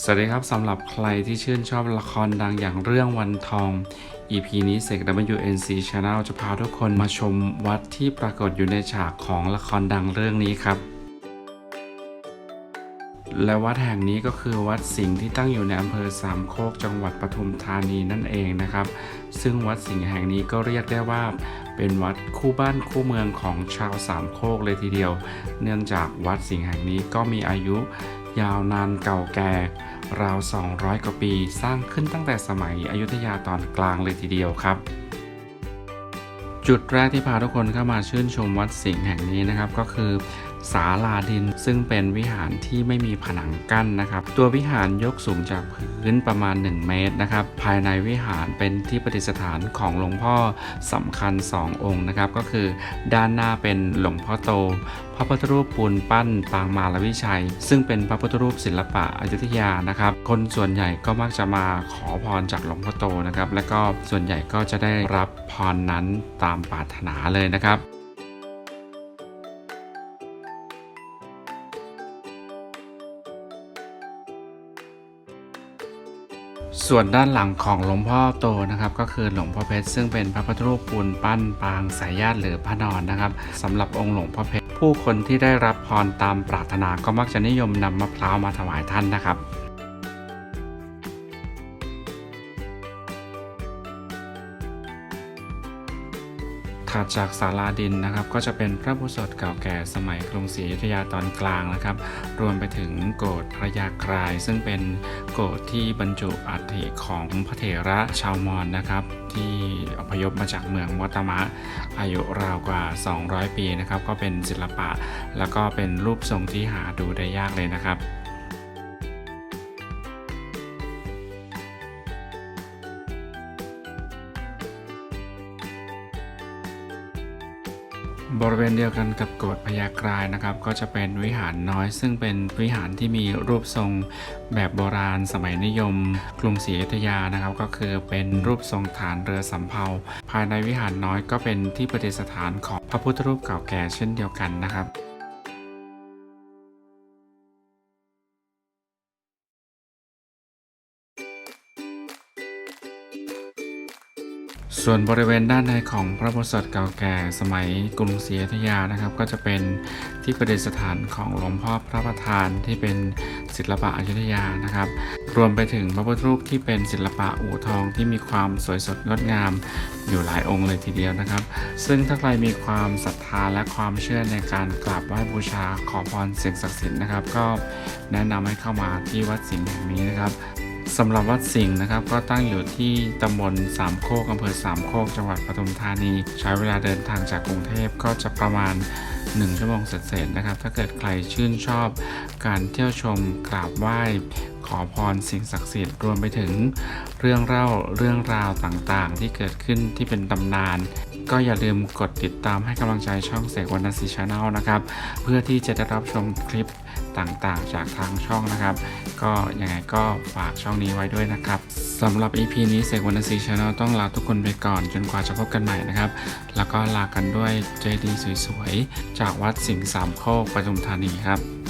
สวัสดีครับสำหรับใครที่ชื่นชอบละครดังอย่างเรื่องวันทอง EP นี้เสก WNC Channel จะพาทุกคนมาชมวัดที่ปรากฏอยู่ในฉากของละครดังเรื่องนี้ครับ และวัดแห่งนี้ก็คือวัดสิงห์ที่ตั้งอยู่ในอำเภอสามโคกจังหวัดปทุมธานีนั่นเองนะครับ ซึ่งวัดสิงห์แห่งนี้ก็เรียกได้ว่าเป็นวัดคู่บ้านคู่เมืองของชาวสามโคกเลยทีเดียว เนื่องจากวัดสิงห์แห่งนี้ก็มีอายุ ยาวนานเก่าแก่ ราว 200 กว่าปี สร้างขึ้นตั้งแต่สมัยอยุธยาตอนกลางเลยทีเดียวครับ จุดแรกที่พาทุกคนเข้ามาชื่นชมวัดสิงห์แห่งนี้นะครับ ก็คือ ศาลาดิน ซึ่งเป็นวิหารที่ไม่มีผนังกั้นนะครับ ตัววิหารยกสูงจากพื้นประมาณ 1 เมตรนะครับ ภายในวิหารเป็นที่ประดิษฐานของหลวงพ่อสำคัญ 2 องค์นะครับ ก็คือด้านหน้าเป็นหลวงพ่อโต พระพุทธรูปปูนปั้นปางมาลวิชัย ซึ่งเป็นพระพุทธรูปศิลปะอยุธยานะครับ คนส่วนใหญ่ก็มักจะมาขอพรจากหลวงพ่อโตนะครับ และก็ส่วนใหญ่ก็จะได้รับพรนั้นตามปรารถนาเลยนะครับ ส่วนด้านหลังของหลวงพ่อโตนะครับ ก็คือหลวงพ่อเพชรซึ่งเป็นพระพุทธรูปปูนปั้นปางสายญาติหรือพระนอนนะครับสำหรับองค์หลวงพ่อเพชรผู้คนที่ได้รับพรตามปรารถนาก็มักจะนิยมนำมะพร้าวมาถวายท่านนะครับ ถัดจากศาลาดินนะครับ ก็จะเป็นพระโบสถเก่าแก่สมัยกรุงศรีอยุธยาตอนกลางนะครับ รวมไปถึงโกรธพระยากราย ซึ่งเป็นโกรธที่บรรจุอัฐิของพระเถระชาวมอญนะครับ ที่อพยพมาจากเมืองวัตมะอายุราวกว่า 200 ปีนะครับ ก็เป็นศิลปะ แล้วก็เป็นรูปทรงที่หาดูได้ยากเลยนะครับ บริเวณเดียวกันกับโกดพญากรายนะครับ ก็จะเป็นวิหารน้อย ซึ่งเป็นวิหารที่มีรูปทรงแบบโบราณสมัยนิยม กรุงศรีอยุธยานะครับ ก็คือเป็นรูปทรงฐานเรือสำเภา ภายในวิหารน้อยก็เป็นที่ประดิษฐานของพระพุทธรูปเก่าแก่เช่นเดียวกันนะครับ ส่วนบริเวณด้านในของพระโบสถเก่าแก่สมัยกรุงศรีอยุธยานะครับ ก็จะเป็นที่ประดิษฐานของหลวงพ่อพระประธานที่เป็นศิลปะอยุธยานะครับ รวมไปถึงพระพุทธรูปที่เป็นศิลปะอู่ทองที่มีความสวยสดงดงามอยู่หลายองค์เลยทีเดียวนะครับ ซึ่งถ้าใครมีความศรัทธาและความเชื่อในการกราบไหว้บูชาขอพรสิ่งศักดิ์สิทธิ์นะครับ ก็แนะนำให้เข้ามาที่วัดสิงห์แห่งนี้นะครับ สำหรับวัดสิงห์นะครับก็ตั้งอยู่ที่ตำบลสามโคกอำเภอสามโคกจังหวัดปทุมธานี ใช้เวลาเดินทางจากกรุงเทพก็จะประมาณ 1 ชั่วโมงเศษๆนะครับ ถ้าเกิดใครชื่นชอบ การเที่ยวชมกราบไหว้ขอพรสิ่งศักดิ์สิทธิ์รวมไปถึง เรื่องเล่าเรื่องราวต่างๆ ที่เกิดขึ้นที่เป็นตำนาน ก็อย่าลืมกดติดตามให้กำลังใจช่องเสกวรรณศิชาแนลนะครับ เพื่อที่จะได้รับชมคลิป ต่างๆ จากทางช่องนะครับ ก็ยังไงก็ฝากช่องนี้ไว้ด้วยนะครับสำหรับ EP นี้เสกวรรณศิชาแนลต้องลาทุกคนไปก่อน จนกว่าจะพบกันใหม่นะครับ แล้วก็ลากันด้วยเจดีย์สวยๆ จากวัดสิงห์สามโคกปทุมธานีครับ